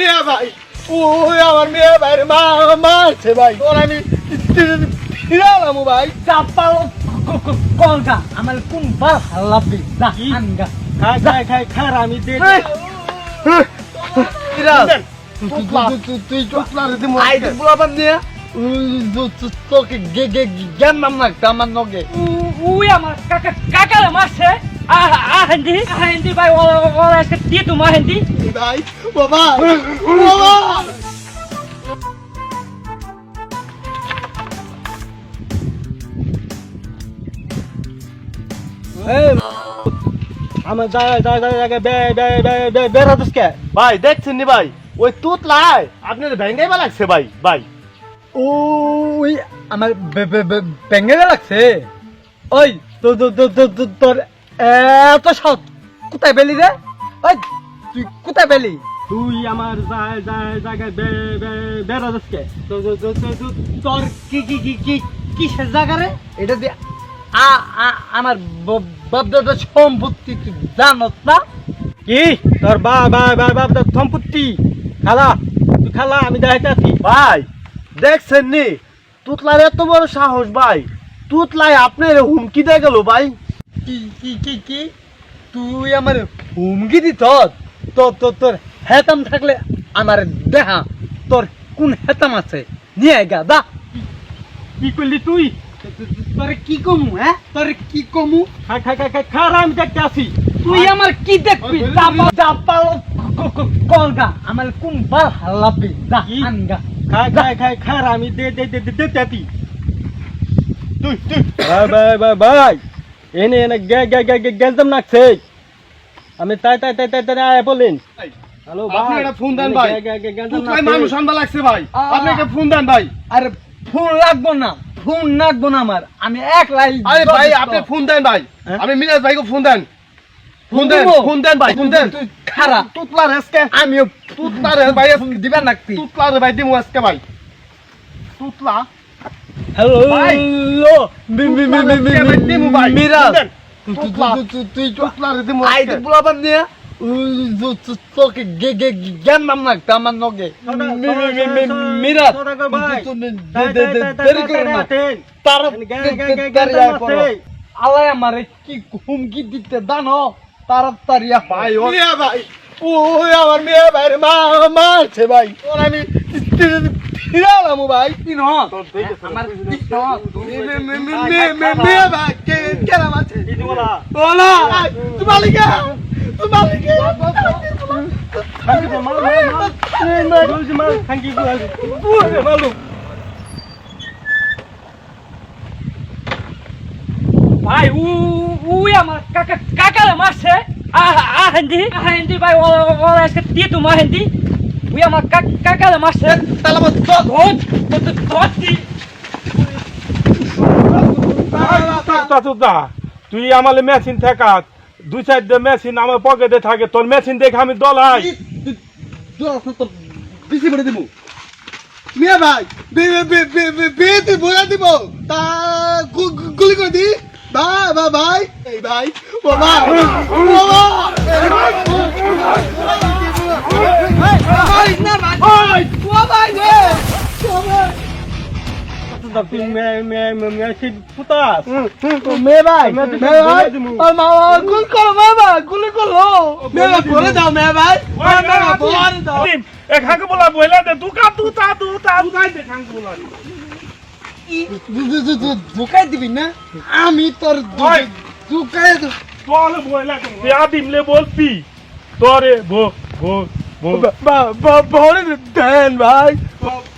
মিয়া ভাই ওই আমার মিয়া মা মারছে ভাই। ওর আমি ফিরালাম ভাই। চাপাল কলকা আমার কোন হাল্লাবি না? আনগা। খাই খাই খাই খার আমি দে তুই চোখলা রে দিমু আই বুলাবান নিয়া। তোকে গে গে জ্ঞান নাম লাগতো আমার নগে। উই আমার কাকা কাকারে মারছে। আহেন্দি আহেন্দি ভাই ওরা ওরা আজকে দিয়ে তুমি আহেন্দি ভাই বাবা বাবা আমার বে বে বে বে কে ভাই দেখছেন নি ভাই ওই তুত লাই আপনার ভেঙ্গাইবা লাগছে ভাই ভাই ওই আমার ব্যাঙ্গে লাগছে ওই তো তো তো তো তো- তোর এত সৎ কোথায় পেলি রে? ওই তুই কোথায় পেলি? তুই আমার জায়গায় বেরোতিস কে তো- তো- তো- তো- তো- তোর কি কি কি কি কিসের জায়গা রে? এটা দিয়ে আ আমার বাপ দাদা সম্পত্তি তুই জানত না? কি? তোর বা বা বা বাপ সম্পত্তি? খালা তুই খালা আমি দেখাইতে ভাই দেখছেন নি? তুতলার এত বড় সাহস ভাই। তুতলাই আপনার হুমকি দিয়ে গেল ভাই। কি কি কি কি তুই আমার হুমকি দিত তোর তোর তোর হেতাম থাকলে আমার দেহা তোর কোন হেতাম আছে নিয়ে গা দা কি করলি তুই তোরে কি কমু হ্যাঁ তোরে কি কমু খা খা খা খা খা আমি দেখতে আসি তুই আমার কি দেখবি চাপাল আমার কোন বার হাল্লাবি কি? আনগা খাই খাই খাই খা আমি দে দে দে দে দে তুই তুই তুই ভাই ভাই ভাই ভাই এনে এনে গে গে গে গে গেলতাম নাকছে আমি তাই তাই তাই তাই তাই আয় বলেন। হ্যালো ভাই। আপনি একটা ফোন দেন ভাই। তুতলাই মানুষ আনবা লাগছে ভাই। আপনি একটা ফোন দেন ভাই। আরে ফোন লাগবো না ফোন লাগবো না আমার। আমি এক লাইন আরে ভাই আপনি ফোন দেন ভাই। হ্যাঁ? আপনি মিরাজ ভাইকে ফোন দেন। ফোন দেন? ফোন দেন ভাই ফোন দেন। তুই খারা। তুতলার আজকে। আমিও তুতলার ভাই দিবেন নাকতি তুতলার ভাই দিমু আজকে ভাই। তুতলা? হ্যালো মিরাজ দেন। তুই তুতলার দিমু আই আজকে। তো বুলাবান নিয়া তোকে গে গে জ্ঞান নাম লাগতো আমার নগে মিরাজ দেরি করো না পড়ো। আল্লাহ আমারে কি হুমকি দিতে জানো তাড়াতাড়ি ভাই ও ভাই ওই আমার মেয়ে ভাই মা মারছে ভাই আমি ফিরালাম ভাই কি ন আমার কি ন মেয়ে ভাই কে কেরাম আছে ওলা তুই মালিকা তুই মালিকা মালুম ভাই উ উই আমার কাকা কাকারে মারছে আহেন্দি আহেন্দি ভাই ওরা ওরা আজকে দিয়ে তুমি আহেন্দি উই আমার কাকারে মারছে তাহলে আমার ধর তুতা তুই আমার মেশিন থাকা দুই চারটে মেশিন আমার পকেটে থাকে তোর মেশিন দেখে আমি দলাই। বেশি করে দিব। মিয়া ভাই বিয়ে বলে দিব। তা গুলি করে দি। ভাই ভাই ভাই এই ভাই ও ভাই ও ভাই তুই মেশিন ফুটাস মেয়ে ভাই মেয়ে ভাই ও মা গুলি করো মেয়ে ভাই গুলি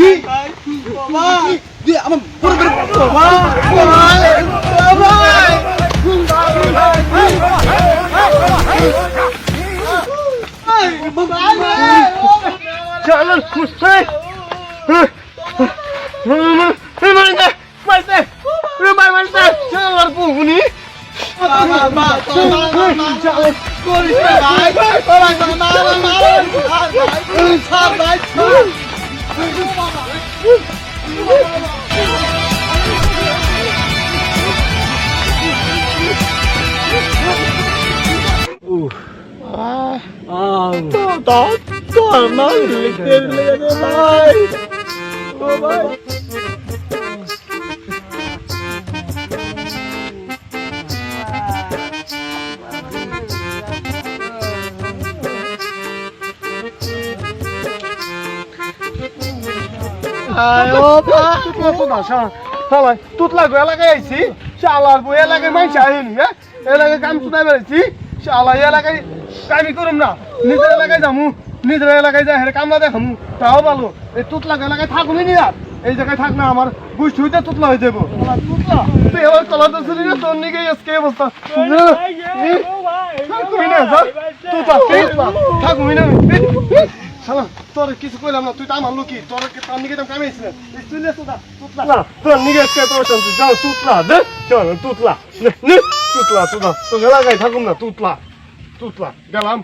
করো মেয়ে ভাই বলে দাও মেয়ে ভাই মেয়ে ভাই বলে দাও এখানে বলা বইলা দে দুকা দুতা দুতা দুকাই দে খাঙ্ক বলা ধোকাই দিবি না আমি লেগে ও ভাই আয় ও ভাই কত দাসা সবাই তুতলা গো এলাকায় আইছি। শালার বই এলাকায় মাইছে আইনি হ্যাঁ? এলাকায় কাম শুনাই বেড়াইছি। শালা এলাকায় কামি করুম না। নিজের এলাকায় যামু নিজের এলাকায় যাই হেরে কামলা দেখাম। তাও ভালো। এই তুতলা গো এলাকায় থাকুনি নি আর। এই জায়গায় থাক না আমার গুষ্টি হইতে তুতলা হয়ে যাব তুতলা তুই এবার কলাতে শুনি না তোর নিকে আজকে অবস্থা। থাকুই না তুতলা থাকুই না। শালা। তোর কিছু কইলাম না তুই তো আমার লোকি। তোর তার নিকে তো কামে এই তুই লে তুতলা তুতলা। না তোর নিকে আজকে তোর শান্তি যাও তুতলা দে। চল তুতলা। নে নে তুতলা তুতলা। তো গাই থাকুম না তুতলা। তুতলা। গেলাম।